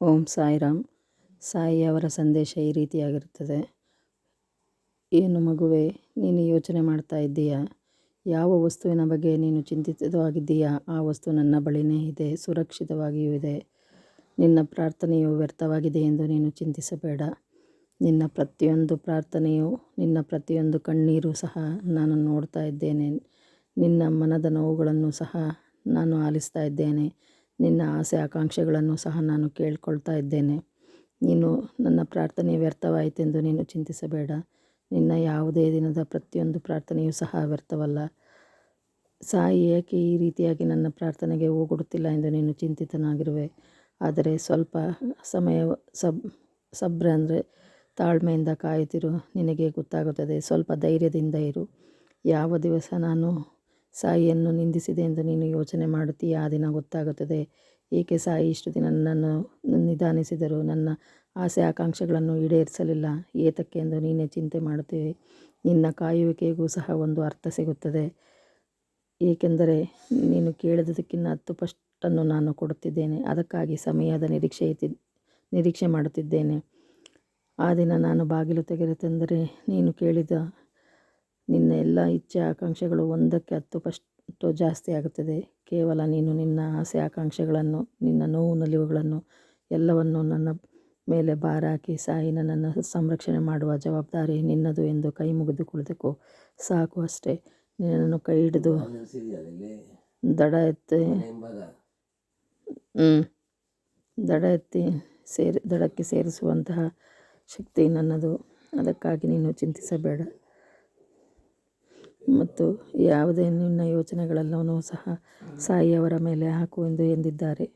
ಓಂ ಸಾಯಿರಾಮ್. ಸಾಯಿಯವರ ಸಂದೇಶ ಈ ರೀತಿಯಾಗಿರುತ್ತದೆ. ಏನು ಮಗುವೆ, ನೀನು ಯೋಚನೆ ಮಾಡ್ತಾ ಇದ್ದೀಯಾ? ಯಾವ ವಸ್ತುವಿನ ಬಗ್ಗೆ ನೀನು ಚಿಂತಿತವಾಗಿದ್ದೀಯಾ ಆ ವಸ್ತು ನನ್ನ ಬಳಿನೇ ಇದೆ, ಸುರಕ್ಷಿತವಾಗಿಯೂ ಇದೆ. ನಿನ್ನ ಪ್ರಾರ್ಥನೆಯು ವ್ಯರ್ಥವಾಗಿದೆ ಎಂದು ನೀನು ಚಿಂತಿಸಬೇಡ. ನಿನ್ನ ಪ್ರತಿಯೊಂದು ಪ್ರಾರ್ಥನೆಯು, ನಿನ್ನ ಪ್ರತಿಯೊಂದು ಕಣ್ಣೀರು ಸಹ ನಾನು ನೋಡ್ತಾ ಇದ್ದೇನೆ. ನಿನ್ನ ಮನದ ನೋವುಗಳನ್ನು ಸಹ ನಾನು ಆಲಿಸ್ತಾ ಇದ್ದೇನೆ. ನಿನ್ನ ಆಸೆ ಆಕಾಂಕ್ಷೆಗಳನ್ನು ಸಹ ನಾನು ಕೇಳ್ಕೊಳ್ತಾ ಇದ್ದೇನೆ. ನೀನು ನನ್ನ ಪ್ರಾರ್ಥನೆ ವ್ಯರ್ಥವಾಯಿತೆಂದು ನೀನು ಚಿಂತಿಸಬೇಡ. ನಿನ್ನ ಯಾವುದೇ ದಿನದ ಪ್ರತಿಯೊಂದು ಪ್ರಾರ್ಥನೆಯೂ ಸಹ ವ್ಯರ್ಥವಲ್ಲ. ಸಾಯಿ ಏಕೆ ಈ ರೀತಿಯಾಗಿ ನನ್ನ ಪ್ರಾರ್ಥನೆಗೆ ಹೋಗೊಡುತ್ತಿಲ್ಲ ಎಂದು ನೀನು ಚಿಂತಿತನಾಗಿರುವೆ. ಆದರೆ ಸ್ವಲ್ಪ ಸಮಯ ಸಬ್ ಸಬ್ರ ಅಂದರೆ ತಾಳ್ಮೆಯಿಂದ ಕಾಯುತ್ತಿರು. ನಿನಗೆ ಗೊತ್ತಾಗುತ್ತದೆ. ಸ್ವಲ್ಪ ಧೈರ್ಯದಿಂದ ಇರು. ಯಾವ ದಿವಸ ನಾನು ಸಾಯಿಯನ್ನು ನಿಂದಿಸಿದೆ ಎಂದು ನೀನು ಯೋಚನೆ ಮಾಡುತ್ತೀಯ? ಆ ದಿನ ಗೊತ್ತಾಗುತ್ತದೆ. ಏಕೆ ಸಾಯಿ ಇಷ್ಟು ದಿನ ನನ್ನನ್ನು ನಿಧಾನಿಸಿದರು? ನನ್ನ ಆಸೆ ಆಕಾಂಕ್ಷೆಗಳನ್ನು ಈಡೇರಿಸಲಿಲ್ಲ. ಏತಕ್ಕೆ ಎಂದು ನೀನೇ ಚಿಂತೆ ಮಾಡುತ್ತೀವಿ. ನಿನ್ನ ಕಾಯುವಿಕೆಗೂ ಸಹ ಒಂದು ಅರ್ಥ ಸಿಗುತ್ತದೆ. ಏಕೆಂದರೆ ನೀನು ಕೇಳಿದದಕ್ಕಿಂತ ಹತ್ತು ಪಷ್ಟನ್ನು ನಾನು ಕೊಡುತ್ತಿದ್ದೇನೆ. ಅದಕ್ಕಾಗಿ ಸಮಯದ ನಿರೀಕ್ಷೆ ನಿರೀಕ್ಷೆ ಮಾಡುತ್ತಿದ್ದೇನೆ. ಆ ದಿನ ನಾನು ಬಾಗಿಲು ತೆಗೆದುತೆಂದರೆ ನೀನು ಕೇಳಿದ ನಿನ್ನ ಎಲ್ಲ ಇಚ್ಛೆ ಆಕಾಂಕ್ಷೆಗಳು ಒಂದಕ್ಕೆ ಹತ್ತು ಪಷ್ಟು ಜಾಸ್ತಿ ಆಗುತ್ತದೆ. ಕೇವಲ ನೀನು ನಿನ್ನ ಆಸೆ ಆಕಾಂಕ್ಷೆಗಳನ್ನು, ನಿನ್ನ ನೋವು ನಲಿವುಗಳನ್ನು ಎಲ್ಲವನ್ನು ನನ್ನ ಮೇಲೆ ಭಾರ ಹಾಕಿ ಸಾಯಿ ನನ್ನನ್ನು ಸಂರಕ್ಷಣೆ ಮಾಡುವ ಜವಾಬ್ದಾರಿ ನಿನ್ನದು ಎಂದು ಕೈ ಮುಗಿದು ಕುಳಿತುಕೋ. ಸಾಕು ಅಷ್ಟೇ. ನಿನ್ನನ್ನು ಕೈ ಹಿಡಿದು ದಡ ಎತ್ತಿ ದಡ ಎತ್ತಿ ಸೇರಿ ದಡಕ್ಕೆ ಸೇರಿಸುವಂತಹ ಶಕ್ತಿ ನನ್ನದು. ಅದಕ್ಕಾಗಿ ನೀನು ಚಿಂತಿಸಬೇಡ. ಮತ್ತು ಯಾವುದೇ ನಿನ್ನ ಯೋಚನೆಗಳೆಲ್ಲವನ್ನೂ ಸಹ ಸಾಯಿಯವರ ಮೇಲೆ ಹಾಕು ಎಂದು ಎಂದಿದ್ದಾರೆ.